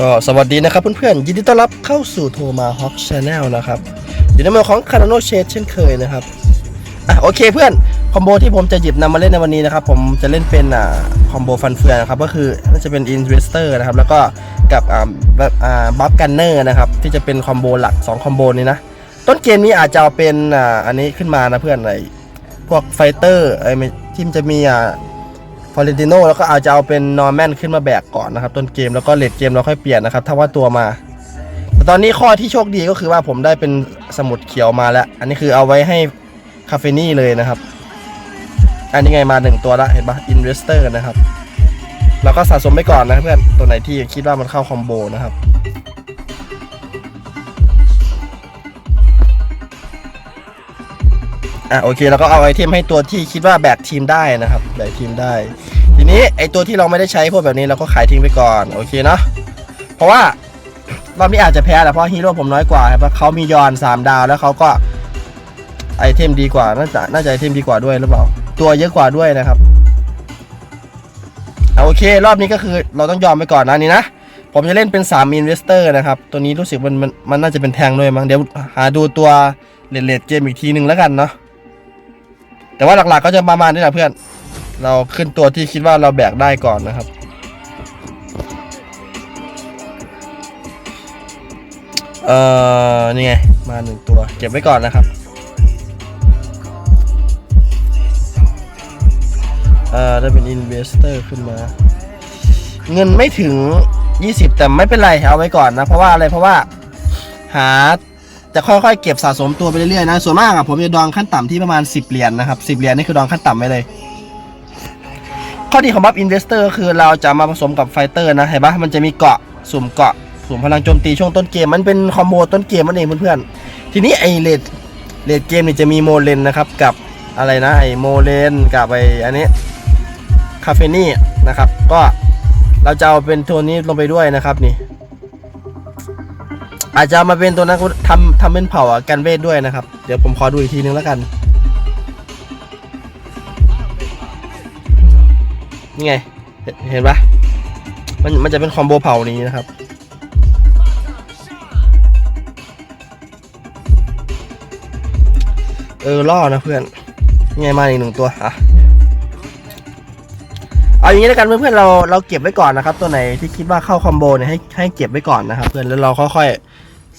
ก็สวัสดีนะครับเพื่อนๆ ยินดีต้อนรับเข้าสู่โทมาฮอ k ช h แนลนะครับ อยู่ในมือของคาร์โนเชดเช่นเคยนะครับ อะโอเคเพื่อน คอมโบที่ผมจะหยิบนำมาเล่นในวันนี้นะครับ ผมจะเล่นเป็นอ่าคอมโบฟันเฟืองนะครับ ก็คือน่าจะเป็นอินเวสเตอร์นะครับ แล้วก็กับอ่าแบบอ่าบัฟกันเนอร์นะครับ ที่จะเป็นคอมโบหลัก 2 คอมโบนี้นะ ต้นเกมนี้อาจจะเอาเป็นอ่าอันนี้ขึ้นมานะเพื่อนไอพวกไฟเตอร์ไอที่มันจะมีอ่า ฟอเรนติโนแล้วก็อาจจะเอาเป็นนอร์แมนขึ้นมาแบกก่อนนะครับ ต้นเกมแล้วก็เลดเกมเราค่อยเปลี่ยนนะครับ ถ้าว่าตัวมา แต่ตอนนี้ข้อที่โชคดีก็คือว่าผมได้เป็นสมุดเขียวมาแล้ว อันนี้คือเอาไว้ให้คาเฟนี่เลยนะครับ อันนี้ไงมาหนึ่งตัวละเห็นปะอินเวสเตอร์นะครับเราก็สะสมไปก่อนนะเพื่อนตัวไหนที่คิดว่ามันเข้าคอมโบนะครับ อะโอเคเราก็เอาไอเทมให้ตัวที่คิดว่าแบกทีมได้นะครับแบกทีมได้ ทีนี้ไอตัวที่เราไม่ได้ใช้พวกแบบนี้เราก็ขายทิ้งไปก่อนโอเคเนาะเพราะว่ารอบนี้อาจจะแพ้แหละเพราะฮีโร่ผมน้อยกว่าครับเพราะเขามียอน3ดาวแล้วเขาก็ไอเทมดีกว่าน่าจะน่าจะไอเทมดีกว่าด้วยหรือเปล่า ตัวเยอะกว่าด้วยนะครับอโอเค รอบนี้ก็คือเราต้องยอมไปก่อนนะนี่นะผมจะเล่นเป็น3 Investor นะครับ ตัวนี้รู้สึกมันมันมันน่าจะเป็นแทงด้วยมั้งเดี๋ยวหาดูตัวเลดเลดเกมอีกทีหนึ่งแล้วกันเนาะ แต่ว่าหลักๆก็จะประมาณนี้แหละเพื่อน เราขึ้นตัวที่คิดว่าเราแบกได้ก่อนนะครับ เอ่อ นี่ไง มาหนึ่งตัว เก็บไว้ก่อนนะครับ เอ่อ ได้เป็น investor ขึ้นมา เงินไม่ถึง 20 แต่ไม่เป็นไร เอาไว้ก่อนนะ เพราะว่าอะไร เพราะว่าหา จะค่อยๆเก็บสะสมตัวไปเรื่อยๆนะ ส่วนมากอะผมจะดองขั้นต่ำที่ประมาณ 10 เหรียญนะครับ10เหรียญนี่คือดองขั้นต่ำไปเลย ข้อดีของบัฟอินเวสเตอร์คือเราจะมาผสมกับไฟเตอร์นะเห็นปะมันจะมีเกาะสุ่มเกาะสุ่มพลังโจมตีช่วงต้นเกม มันเป็นคอมโบต้นเกมมันเองเพื่อนๆ ทีนี้ไอเลดเลดเกมนี่จะมีโมเลนนะครับกับอะไรนะไอโมเลนกับไออันนี้คาเฟนี่นะครับก็เราจะเอาเป็นตัวนี้ลงไปด้วยนะครับนี่ อาจจะมาเป็นตัวนั้นทำทำเป็นเผ่ากันเวทด้วยนะครับ เดี๋ยวผมขอดูอีกทีนึงแล้วกัน นี่ไง เห็นเห็นปะมันมันจะเป็นคอมโบเผ่านี้นะครับ เออล่อนะเพื่อนนี่ไงมาอีกหนึ่งตัวอะเอาอย่างนี้แล้วกันเพื่อนๆเราเราเก็บไว้ก่อนนะครับ ตัวไหนที่คิดว่าเข้าคอมโบเนี่ยให้ให้เก็บไว้ก่อนนะครับ เพื่อนแล้วเราค่อยๆ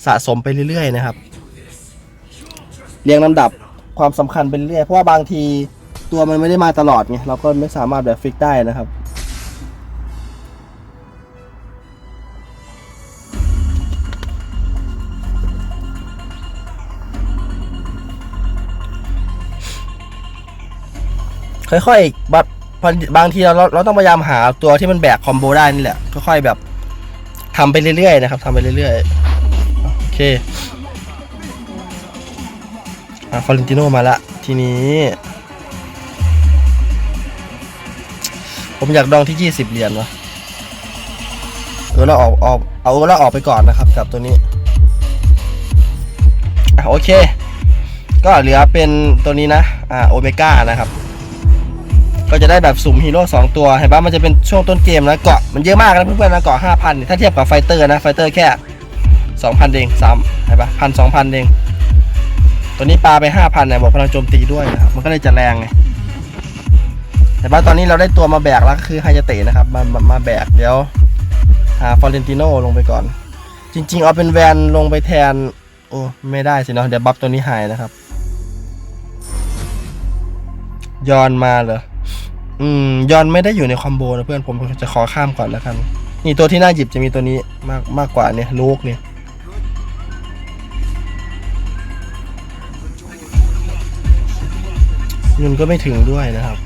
สะสมไปเรื่อยๆนะครับ เรียงลำดับความสำคัญไปเรื่อยๆเพราะว่าบางทีตัวมันไม่ได้มาตลอดไงเราก็ไม่สามารถแบบฟิกได้นะครับ ค่อยๆแบบบางทีเราเราต้องพยายามหาตัวที่มันแบกคอมโบได้นี่แหละค่อยๆแบบทำไปเรื่อยๆนะครับทำไปเรื่อยๆโอเคอะฟอเรนติโนมาละ ทีนี้ ผมอยากดองที่ 20 เหรียญวะเออเราออกออกเอาเราออกไปก่อนนะครับ กับตัวนี้อะโอเค ก็เหลือเป็นตัวนี้นะ อ่าโอเมก้านะครับ ก็จะได้แบบสุ่มฮีโร่สองตัว เห็นปะมันจะเป็นช่วงต้นเกมนะเกาะมันเยอะมากนะเพื่อนๆนะเกาะห้าพันถ้าเทียบกับไฟเตอร์นะไฟเตอร์แค่ สองพันเองสามเห็นปะพันสองพันเอง ตัวนี้ปลาไปห้าพันเนี่ยบอกพลังโจมตีด้วยนะครับมันก็เลยจะแรงไงแต่ว่าตอนนี้เราได้ตัวมาแบกแล้วก็คือไฮยาเตะนะครับมามามาแบกเดี๋ยวหาฟอเรนติโนลงไปก่อน จริง ๆ เอาเป็นแวนลงไปแทน โอ้ ไม่ได้สิเนาะเดี๋ยวบัฟตัวนี้หายนะครับยอนมาเหรออืมยอนไม่ได้อยู่ในคอมโบนะเพื่อนผมจะขอข้ามก่อนแล้วกัน นี่ตัวที่น่าหยิบจะมีตัวนี้มากมากกว่าเนี่ยลูกเนี่ย เงินก็ไม่ถึงด้วยนะครับ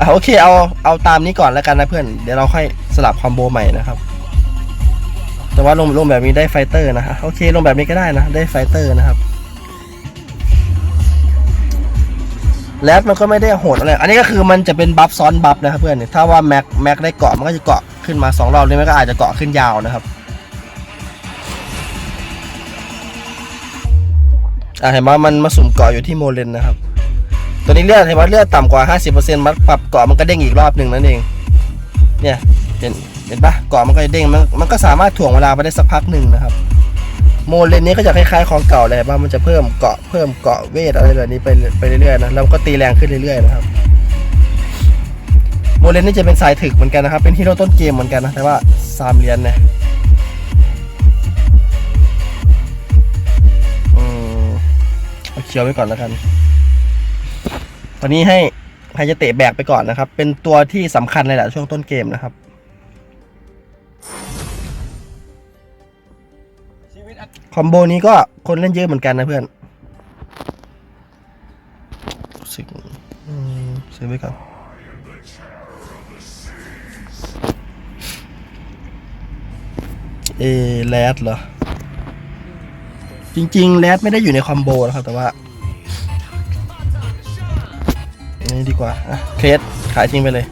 อะโอเคเอาเอาตามนี้ก่อนแล้วกันนะเพื่อนเดี๋ยวเราค่อยสลับคอมโบใหม่นะครับแต่ว่าลงลงแบบนี้ได้ไฟเตอร์นะฮะโอเคลงแบบนี้ก็ได้นะได้ไฟเตอร์นะครับแรดมันก็ไม่ได้โหดอะไร อันนี้ก็คือมันจะเป็นบัฟซ้อนบัฟนะครับเพื่อน ถ้าว่าแม็กแม็กได้เกาะมันก็จะเกาะขึ้นมาสองรอบเลยมันก็อาจจะเกาะขึ้นยาวนะครับอะเห็นไหมมันมาสุ่มเกาะอยู่ที่โมเลนนะครับ ตัวนี้เลือดเห็นไหมเลือดต่ำกว่า 50%มันปรับเกาะมันก็เด้งอีกรอบหนึ่งนั่นเอง เนี่ยเห็นเห็นปะเกาะมันก็จะเด้งมันมันก็สามารถถ่วงเวลาไปได้สักพักหนึ่งนะครับ โมเลนนี้ก็จะคล้ายๆของเก่าเลยว่ามันจะเพิ่มเกาะเพิ่มเกาะเวทอะไรแบบนี้ไปไปเรื่อยๆนะแล้วก็ตีแรงขึ้นเรื่อยๆนะครับโมเลนนี่จะเป็นสายถึกเหมือนกันนะครับ เป็นฮีโร่ต้นเกมเหมือนกันนะแต่ว่าสามเหรียญนะอืมเอาเคียวไว้ก่อนแล้วกัน ตอนนี้ให้ไฮจะเตะแบกไปก่อนนะครับ เป็นตัวที่สำคัญเลยแหละช่วงต้นเกมนะครับ คอมโบนี้ก็คนเล่นเยอะเหมือนกันนะเพื่อนสิอืมซื้อไว้ก่อนเอแรดเหรอ จริงๆแรดไม่ได้อยู่ในคอมโบนะครับ แต่ว่า นนี่ดีกว่าอะเคสขายทิ้งไปเลย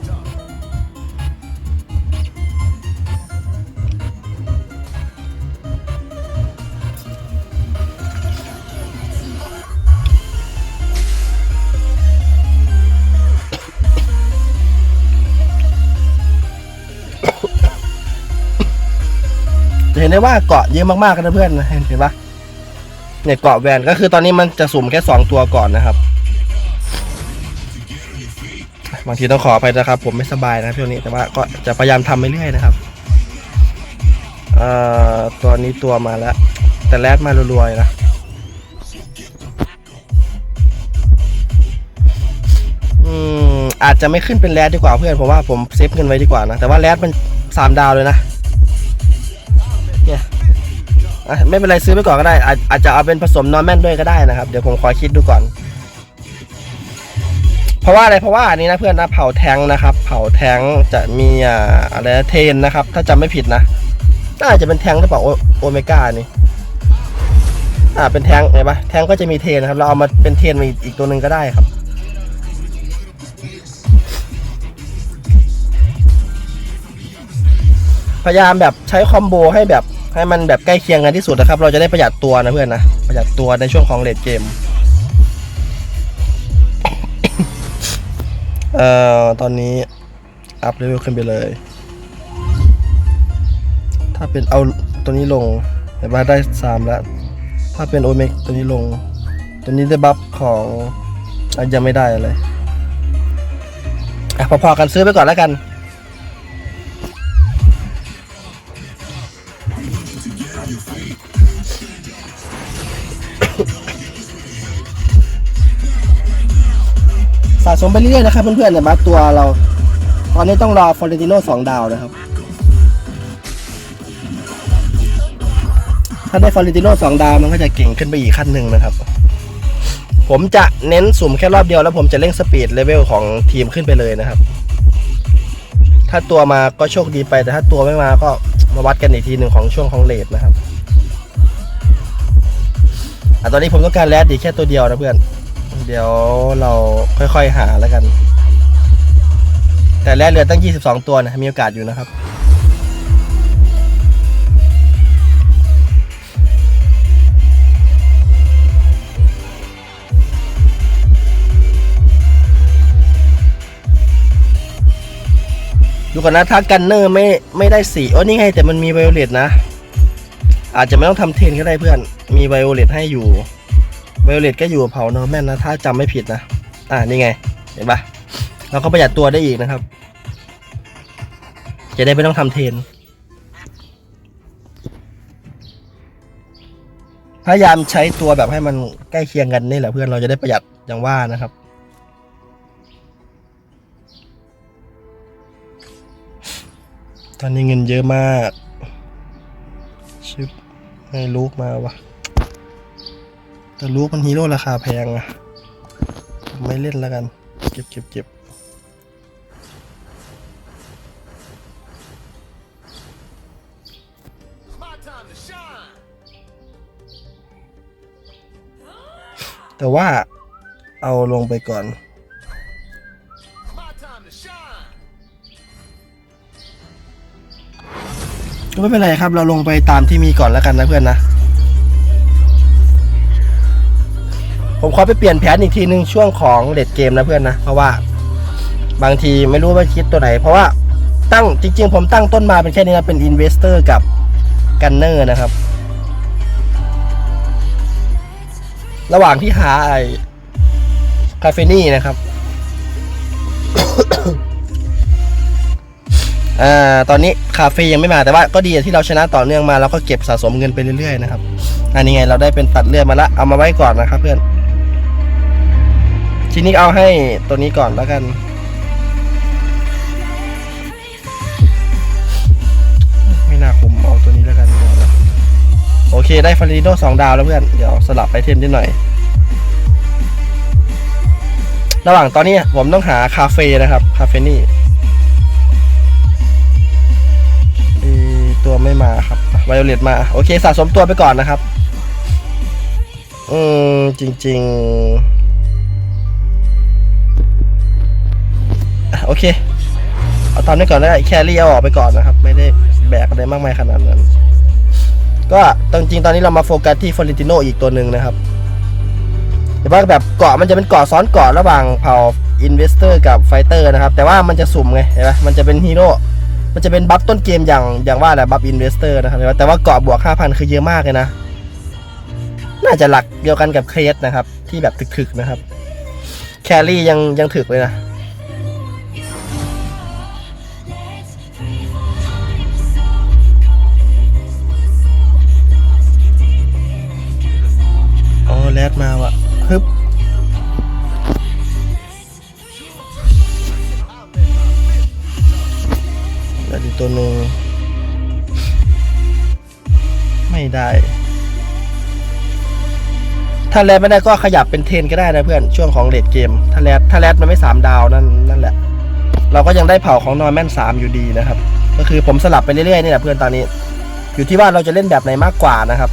จะเห็นได้ว่าเกาะเยอะมากๆกันนะเพื่อนนะเห็นเห็นปะเนี่ยเกาะแวนก็คือตอนนี้มันจะสุ่มแค่สองตัวก่อนนะครับ บางทีต้องขอไปนะครับ ผมไม่สบายนะช่วงนี้แต่ว่าก็จะพยายามทำไปเรื่อยนะครับเอ่อตัวนี้ตัวมาแล้ว แต่แรดมารัวๆนะอืมอาจจะไม่ขึ้นเป็นแรดดีกว่าเพื่อนผมว่าผมเซฟเงินไว้ดีกว่านะแต่ว่าแรดมันสามดาวเลยนะเนี่ยอะไม่เป็นไรซื้อไปก่อนก็ได้อาจอาจจะเอาเป็นผสมนอร์แมนด้วยก็ได้นะครับ เดี๋ยวผมขอคิดดูก่อน เพราะว่าอะไรเพราะว่าอันนี้นะเพื่อนนะเผาแทงนะครับ เผาแทงจะมีอะไรเทนนะครับ ถ้าจำไม่ผิดนะน่าจะเป็นแทงหรือเปล่าโอเมก้านี่อ่าเป็นแทงเห็นปะแทงก็จะมีเทนนะครับ เราเอามาเป็นเทนมาอีกอีกตัวหนึ่งก็ได้ครับพยายามแบบใช้คอมโบให้แบบให้มันแบบใกล้เคียงกันที่สุดนะครับ เราจะได้ประหยัดตัวนะเพื่อนนะ ประหยัดตัวในช่วงของเลดเกม เอ่อตอนนี้อัพเลเวลขึ้นไปเลย ถ้าเป็นเอาตัวนี้ลงเห็นว่าได้สามแล้ว ถ้าเป็นโอเมกตัวนี้ลง ตัวนี้ได้บัฟของอยังไม่ได้อะไรอะพอๆกันซื้อไปก่อนแล้วกัน สะสมไปเรื่อยๆนะครับเพื่อนๆเนี่ยมาตัวเรา ตอนนี้ต้องรอฟอร์เรนติโน่สองดาวนะครับ ถ้าได้ฟอร์เรนติโน่สองดาวมันก็จะเก่งขึ้นไปอีกขั้นหนึ่งนะครับ ผมจะเน้นสุ่มแค่รอบเดียวแล้วผมจะเร่งสปีดเลเวลของทีมขึ้นไปเลยนะครับ ถ้าตัวมาก็โชคดีไปแต่ถ้าตัวไม่มาก็มาวัดกันอีกทีหนึ่งของช่วงของเลทนะครับอะตอนนี้ผมต้องการแรดอีกแค่ตัวเดียวนะเพื่อน เดี๋ยวเราค่อยๆหาแล้วกัน แต่แรกเรือตั้ง 22 ตัวนะมีโอกาสอยู่นะครับ ดูก่อนนะถ้ากันเนอร์ไม่ไม่ได้สีโอ้นี่ไงแต่มันมีไวโอเลตนะ อาจจะไม่ต้องทำเทนก็ได้เพื่อน มีไวโอเลตให้อยู่ ไวโอเลตก็อยู่เผานอร์แมนนะถ้าจำไม่ผิดนะ อ่านี่ไง เห็นปะเราก็ประหยัดตัวได้อีกนะครับ จะได้ไม่ต้องทำเทน พยายามใช้ตัวแบบให้มันใกล้เคียงกันนี่แหละเพื่อนเราจะได้ประหยัดอย่างว่านะครับตอนนี้เงินเยอะมากชิบให้ลูกมาวะ แต่ลูกมันฮีโร่ราคาแพงอะไม่เล่นแล้วกัน เก็บเก็บเก็บแต่ว่าเอาลงไปก่อนก็ไม่เป็นไรครับ เราลงไปตามที่มีก่อนแล้วกันนะเพื่อนนะ ผมขอไปเปลี่ยนแผนอีกทีหนึ่งช่วงของเด็ดเกมนะเพื่อนนะ เพราะว่า บางทีไม่รู้ว่าคิดตัวไหน เพราะว่าตั้งจริง ๆ ผมตั้งต้นมาเป็นแค่นี้นะเป็นอินเวสเตอร์กับกันเนอร์นะครับ ระหว่างที่หาไอ้คาเฟนี่นะครับอ่าตอนนี้คาเฟ่ยังไม่มาแต่ว่าก็ดีที่เราชนะต่อเนื่องมาแล้วก็เก็บสะสมเงินไปเรื่อยๆนะครับ อันนี้ไงเราได้เป็นตัดเลือดมาละเอามาไว้ก่อนนะครับเพื่อน ทีนี้เอาให้ตัวนี้ก่อนแล้วกัน ไม่น่าคุมเอาตัวนี้แล้วกันโอเคได้ฟาริโดสองดาวแล้วเพื่อน เดี๋ยวสลับไปเทมนิดหน่อย ระหว่างตอนนี้ผมต้องหาคาเฟ่นะครับ คาเฟนี่ตัวไม่มาครับไวโอเลตมา โอเคสะสมตัวไปก่อนนะครับ อืม จริง ๆ โอเค เอาตามนี้ก่อนได้แครี่เอาออกไปก่อนนะครับ ไม่ได้แบกอะไรมากมายขนาดนั้น ก็ตจริงตอนนี้เรามาโฟกัสที่ฟอริติโนอีกตัวหนึ่งนะครับแต่ว่าแบบเกาะมันจะเป็นเกาะซ้อนเกาะระหว่างเผ่าอินเวสเตอร์กับไฟเตอร์นะครับ แต่ว่ามันจะสุ่มไงเห็นไหมมันจะเป็นฮีโร่มันจะเป็นบัฟต้นเกมอย่างอย่างว่าแหละบัฟอินเวสเตอร์นะครับแต่ว่าเกาะบวก 5,000 คือเยอะมากเลยนะ น่าจะหลักเดียวกันกับเครสนะครับ ที่แบบถึกๆนะครับ แครี่ยังยังถึกเลยนะ แรดมาว่ะฮึบแล้วอีกตัวหนึ่งไม่ได้ ถ้าแรดไม่ได้ก็ขยับเป็นเทนก็ได้นะเพื่อน ช่วงของเลดเกม ถ้าแรดถ้าแรดมันไม่สามดาวนั่นนั่นแหละ เราก็ยังได้เผาของนอร์แมนสามอยู่ดีนะครับ ก็คือผมสลับไปเรื่อยๆนี่แหละเพื่อนตอนนี้ อยู่ที่ว่าเราจะเล่นแบบไหนมากกว่านะครับ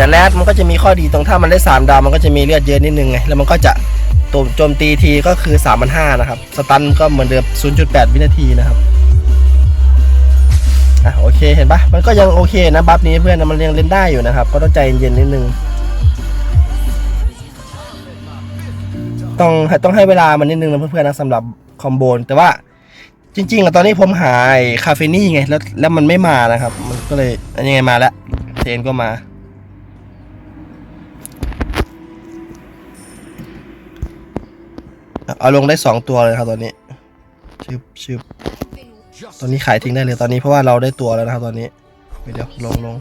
แต่แรดมันก็จะมีข้อดีตรงถ้ามันได้ 3 ดาวมันก็จะมีเลือดเยอะนิดนึงไงแล้วมันก็จะตัวโจมตีทีก็คือ3 5 0 0นะครับ สตันก็เหมือนเดิม 0.8 วินาทีนะครับอะโอเคเห็นปะมันก็ยังโอเคนะบัฟนี้เพื่อนนะมันยังเล่นได้อยู่นะครับ ก็ต้องใจเย็นนิดนึงต้องต้องให้เวลามันนิดนึงนะเพื่อนๆนะสำหรับคอมโบนแต่ว่าจริงๆอะตอนนี้ผมหาไอ้คาเฟนี่ไงแล้วแล้วมันไม่มานะครับ มันก็เลยอันนี้ไงมาแล้วเทนก็มา เอาลงได้สองตัวเลยครับตอนนี้ชึบชึบตอนนี้ขายทิ้งได้เลยตอนนี้เพราะว่าเราได้ตัวแล้วนะครับตอนนี้เดี๋ยวลงลง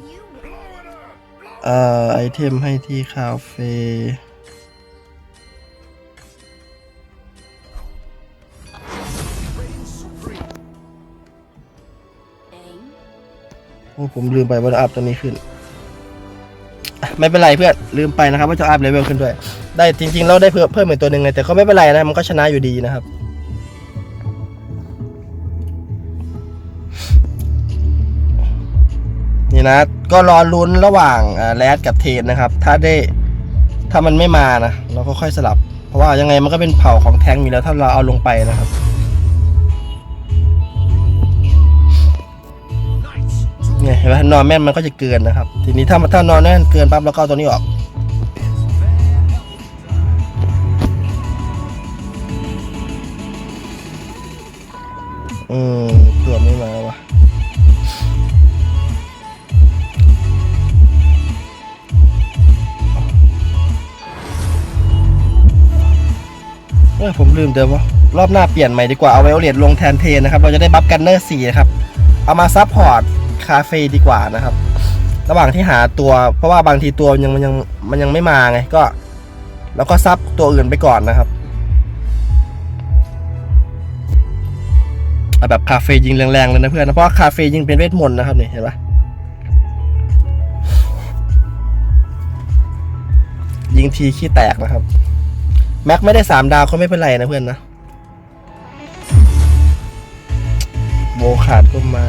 เอ่อไอเทมให้ที่คาเฟ่โอ้ผมลืมไปว่าอัพตัวนี้ขึ้น ไม่เป็นไรเพื่อนลืมไปนะครับว่าจะอัพเลเวลขึ้นด้วย ได้จริงๆเราได้เพิ่มเพิ่มอีกตัวหนึ่งไงแต่ก็ไม่เป็นไรนะมันก็ชนะอยู่ดีนะครับ นี่นะ ก็รอลุ้นระหว่างแรดกับเทนนะครับ ถ้าได้ถ้ามันไม่มานะเราก็ค่อยสลับ เพราะว่ายังไงมันก็เป็นเผ่าของแทงอยู่แล้วถ้าเราเอาลงไปนะครับ เนี่ยเห็นไหมนอนแม่นมันก็จะเกินนะครับ ทีนี้ถ้าถ้านอนแน่นเกินปั๊บเราก็เอาตัวนี้ออกอืมตัวไม่มาวะเออผมลืมเดิมว่ารอบหน้าเปลี่ยนใหม่ดีกว่าเอาไวโอเลตลงแทนเทนนะครับ เราจะได้บัฟกันเนอร์สี่นะครับ เอามาซับพอร์ต คาเฟ่ดีกว่านะครับ ระหว่างที่หาตัว เพราะว่าบางทีตัวมันยังมันยังมันยังไม่มาไงก็เราก็ซับตัวอื่นไปก่อนนะครับเอาแบบคาเฟ่ยิงแรงๆเลยนะเพื่อนนะเพราะคาเฟ่ยิงเป็นเวทมนต์นะครับนี่เห็นปะยิงทีขี้แตกนะครับ แม็กไม่ได้สามดาวก็ไม่เป็นไรนะเพื่อนนะโบขาดก็มา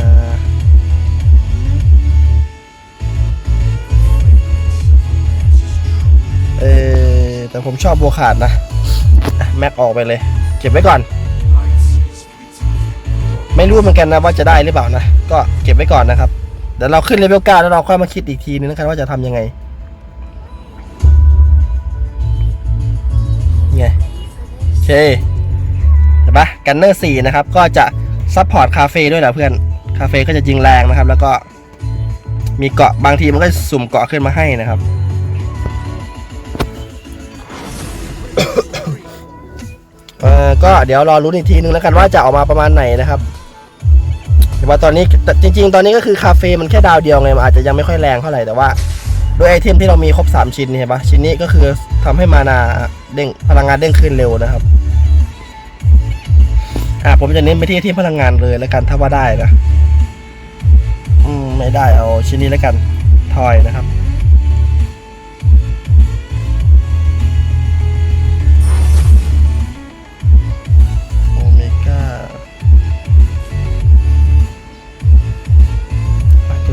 เออแต่ผมชอบโบขาดนะแม็กออกไปเลย เก็บไว้ก่อน ไม่รู้เหมือนกันนะว่าจะได้หรือเปล่านะ ก็เก็บไว้ก่อนนะครับเดี๋ยวเราขึ้นเลเวลเก้าแล้วเราค่อยมาคิดอีกทีนึงนะครับว่าจะทำยังไงไงโอเคเห็นปะกันเนอร์สี่นะครับ ก็จะซัพพอร์ตคาเฟ่ด้วยนะเพื่อนคาเฟ่ก็จะยิงแรงนะครับ แล้วก็มีเกาะบางทีมันก็สุ่มเกาะขึ้นมาให้นะครับ เออก็เดี๋ยวรอรุ้นอีกทีนึงแล้วกันว่าจะออกมาประมาณไหนนะครับแต่ว่าตอนนี้จริง ๆ ตอนนี้ก็คือคาเฟ่มันแค่ดาวเดียวไงมันอาจจะยังไม่ค่อยแรงเท่าไหร่แต่ว่าด้วยไอเทมที่เรามีครบ 3 ชิ้นเห็นปะชิ้นนี้ก็คือทำให้มานาเด้งพลังงานเด้งขึ้นเร็วนะครับอะผมจะเน้นไปที่ที่พลังงานเลยแล้วกันถ้าว่าได้นะ อืมไม่ได้เอาชิ้นนี้แล้วกันทอยนะครับ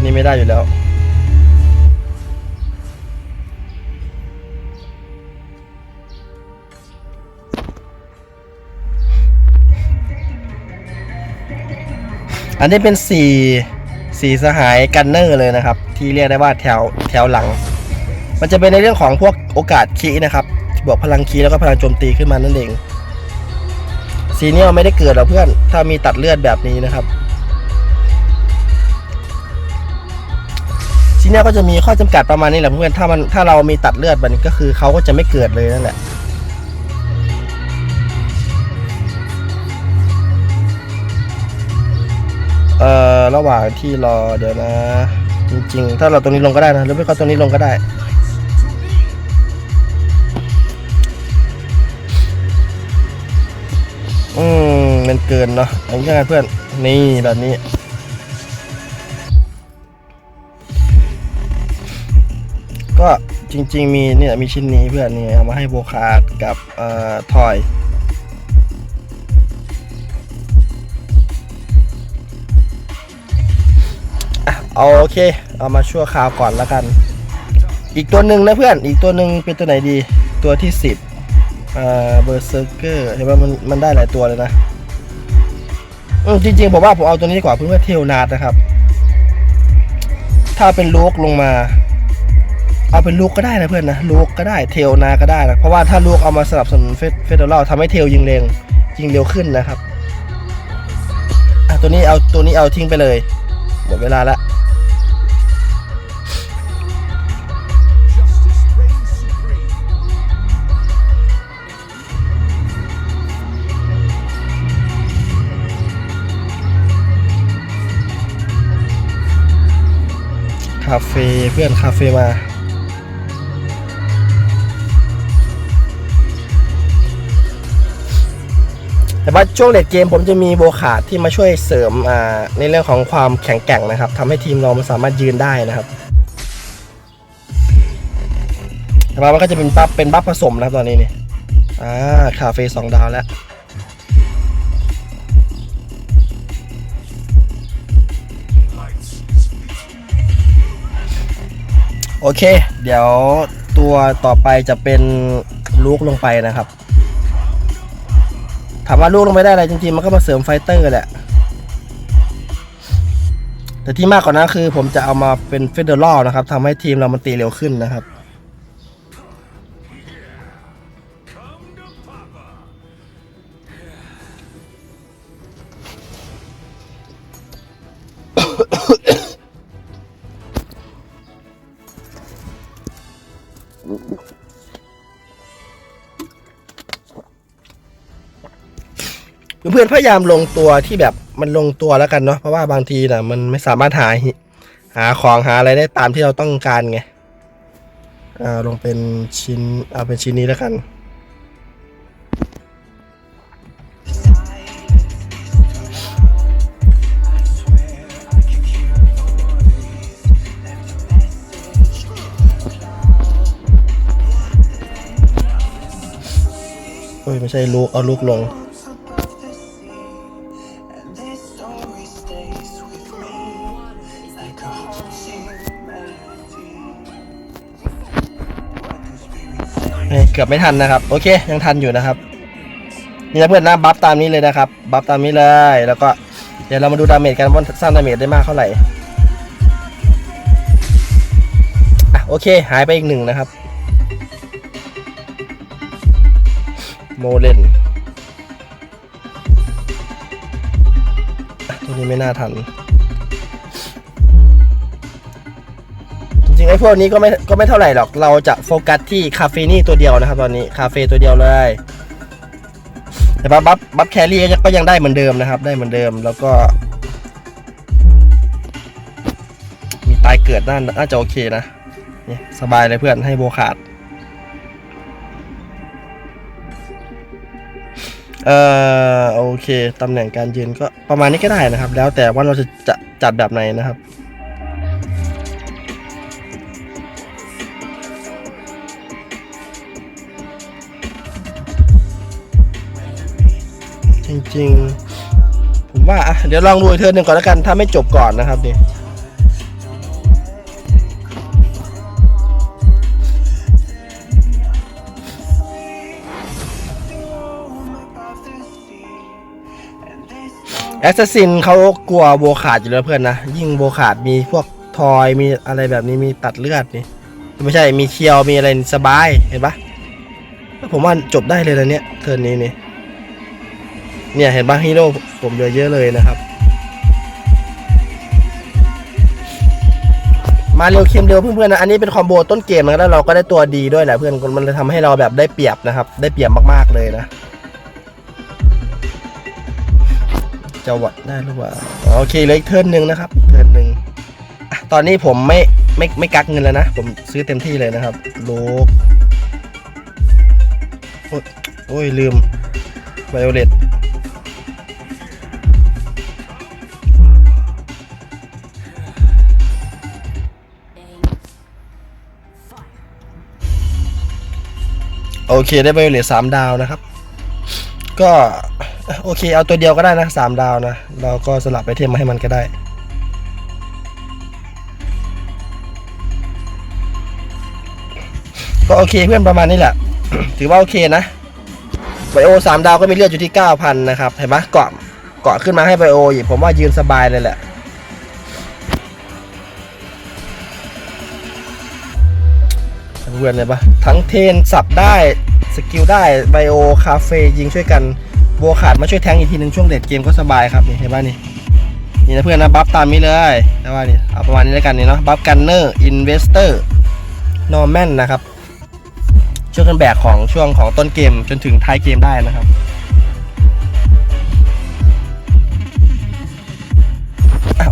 นี้ไม่ได้อยู่แล้ว อันนี้เป็นสี่สี่สหายกันเนอร์เลยนะครับ ที่เรียกได้ว่าแถวแถวหลัง มันจะเป็นในเรื่องของพวกโอกาสคีนะครับบวกพลังคีแล้วก็พลังโจมตีขึ้นมานั่นเองสีนี้เราไม่ได้เกิดหรอกเพื่อน ถ้ามีตัดเลือดแบบนี้นะครับ สีนี้ก็จะมีข้อจำกัดประมาณนี้แหละเพื่อนถ้ามันถ้าเรามีตัดเลือดแบบนี้ก็คือเขาก็จะไม่เกิดเลยนั่นแหละเอ่อระหว่างที่รอเดี๋ยวนะ จริง ๆ ถ้าเราตรงนี้ลงก็ได้นะหรือไม่ก็ตรงนี้ลงก็ได้อืมมันเกินเนาะอันนี้ไงเพื่อนนี่แบบนี้ ก็จริง ๆ มีเนี่ยมีชิ้นนี้เพื่อนนี่เอามาให้โบคาดกับเอ่อทอยอะเอาโอเค เอามาชั่วคราวก่อนแล้วกัน อีกตัวหนึ่งนะเพื่อนอีกตัวหนึ่งเป็นตัวไหนดีตัวที่สิบอ่าเบอร์เซอร์เกอร์เห็นว่ามันมันได้หลายตัวเลยนะอืมจริงๆผมว่าผมเอาตัวนี้ดีกว่าเพื่อเทลนาดนะครับ ถ้าเป็นลูกลงมา เอาเป็นลูกก็ได้นะเพื่อนนะลูกก็ได้เทลนาก็ได้นะเพราะว่าถ้าลูกเอามาสนับสนุนเฟสเฟสเดอร์ทำให้เทลยิงเร็วยิงเร็วขึ้นนะครับอะตัวนี้เอาตัวนี้เอาทิ้งไปเลยหมดเวลาละคาเฟ่เพื่อนคาเฟ่มา แต่ว่าช่วงเลดเกมผมจะมีโบขาดที่มาช่วยเสริมในเรื่องของความแข็งแกร่งนะครับทำให้ทีมเรามันสามารถยืนได้นะครับแต่ว่ามันก็จะเป็นบัฟเป็นบัฟผสมนะครับตอนนี้นี่อ่าคาเฟ่สองดาวแล้วโอเค เดี๋ยวตัวต่อไปจะเป็นลูกลงไปนะครับ ถามว่าลูกลงไปได้อะไรจริงๆ มันก็มาเสริมไฟเตอร์แหละ แต่ที่มากกว่านั้นคือผมจะเอามาเป็นเฟเดอรัลนะครับทำให้ทีมเรามันตีเร็วขึ้นนะครับายามลงตัวที่แบบมันลงตัวแล้วกันเนาะเพราะว่าบางทีนะมันไม่สามารถหาหิหาของหาอะไรได้ตามที่เราต้องการไงอ่าลงเป็นชิ้นเอาเป็นชิ้นนี้แล้วกันโอ้ยไม่ใช่ลูกเอาลูกลง กือบไม่ทันนะครับ โอเค ยังทันอยู่นะครับ นี่นะเพื่อนนะบัฟตามนี้เลยนะครับบัฟตามนี้เลยแล้วก็เดี๋ยวเรามาดูดาเมจกันว่าสร้างดาเมจได้มากเท่าไหร่อะโอเค หายไปอีกหนึ่งนะครับโมเลนตัวนี้ไม่น่าทัน จริงไอ้พวกนี้ก็ไม่ก็ไม่เท่าไหร่หรอก เราจะโฟกัสที่คาเฟนี่ตัวเดียวนะครับ ตอนนี้คาเฟ่ตัวเดียวเลย แต่บัฟบัฟบัฟแครี่ก็ยังได้เหมือนเดิมนะครับ ได้เหมือนเดิมแล้วก็ มีตายเกิดน่าน่าจะโอเคนะนี่สบายเลยเพื่อนให้โบขาด เอ่อโอเคตำแหน่งการยืนก็ประมาณนี้ก็ได้นะครับ แล้วแต่ว่าเราจะจะจัดแบบไหนนะครับ จริง ๆ ผมว่าอะเดี๋ยวลองดูเทิร์นหนึ่งก่อนแล้วกัน ถ้าไม่จบก่อนนะครับนี่แอสซัสซินเขากลัวโบขาดอยู่แล้วเพื่อนนะ ยิ่งโบขาดมีพวกทอยมีอะไรแบบนี้มีตัดเลือดนี่ ไม่ใช่มีเคียวมีอะไรสบายเห็นปะผมว่าจบได้เลยนะเนี่ยเทิร์นนี้นี่ เนี่ยเห็นบ้างฮีโร่ผมเหลือเยอะเลยนะครับ มาเร็วเค็มเร็วเพื่อนๆนะอันนี้เป็นคอมโบต้นเกมนะแล้วเราก็ได้ตัวดีด้วยแหละเพื่อนมันเลยทำให้เราแบบได้เปรียบนะครับ ได้เปรียบมากๆเลยนะจะวัดได้หรือเปล่าโอเคเลยเทิร์นหนึ่งนะครับเทิร์นหนึ่งตอนนี้ผมไม่ไม่ไม่กักเงินแล้วนะ ผมซื้อเต็มที่เลยนะครับโลกโอ๊ยโอ้ยลืมไวโอเลต โอเคได้ไบโอเลตสามดาวนะครับ ก็โอเค เอาตัวเดียวก็ได้นะสามดาวนะ เราก็สลับไปเทมมาให้มันก็ได้ก็โอเคเพื่อนประมาณนี้แหละ ถือว่าโอเคนะไบโอสามดาวก็มีเลือดอยู่ที่เก้าพันนะครับ เห็นไหมเกาะเกาะขึ้นมาให้ไบโออีกผมว่ายืนสบายเลยแหละ เพื่อนเลยปะทั้งเทนสับได้สกิลได้ไบโอคาเฟ่ยิงช่วยกันโบขาดมาช่วยแทงอีกทีหนึ่งช่วงเด็ดเกมก็สบายครับนี่เห็นป่ะนี่นี่นะเพื่อนนะบัฟตามนี้เลยแต่ว่านี่เอาประมาณนี้แล้วกันนี่เนาะบัฟกันเนอร์อินเวสเตอร์นอร์แมนนะครับช่วยกันแบกของช่วงของต้นเกมจนถึงท้ายเกมได้นะครับ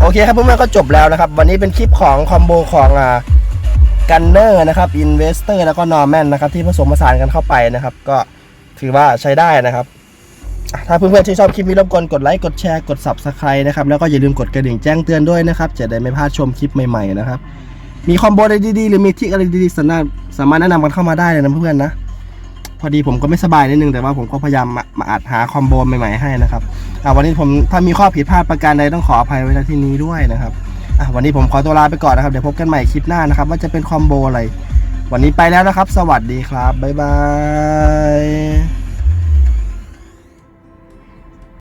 โอเคครับเพื่อนๆก็จบแล้วนะครับ วันนี้เป็นคลิปของคอมโบของอ่า กันเนอร์นะครับอินเวสเตอร์แล้วก็นอร์แมนนะครับที่ผสมผสานกันเข้าไปนะครับ ก็ถือว่าใช้ได้นะครับถ้าเพื่อนๆที่ชอบคลิปนี้รบกวนกดไลค์กดแชร์กด Subscribe นะครับแล้วก็อย่าลืมกดกระดิ่งแจ้งเตือนด้วยนะครับ จะได้ไม่พลาดชมคลิปใหม่ๆนะครับ มีคอมโบอะไรดีๆ หรือมีทริคอะไรดีๆสามารถสามารถแนะนำกันเข้ามาได้เลยนะเพื่อนๆนะ พอดีผมก็ไม่สบายนิดนึงแต่ว่าผมก็พยายามมามาอัดหาคอมโบใหม่ๆให้นะครับอะวันนี้ผมถ้ามีข้อผิดพลาดประการใดต้องขออภัยไว้ณที่นี้ด้วยนะครับ อะวันนี้ผมขอตัวลาไปก่อนนะครับ เดี๋ยวพบกันใหม่คลิปหน้านะครับ ว่าจะเป็นคอมโบอะไร วันนี้ไปแล้วนะครับ สวัสดีครับ บ๊ายบาย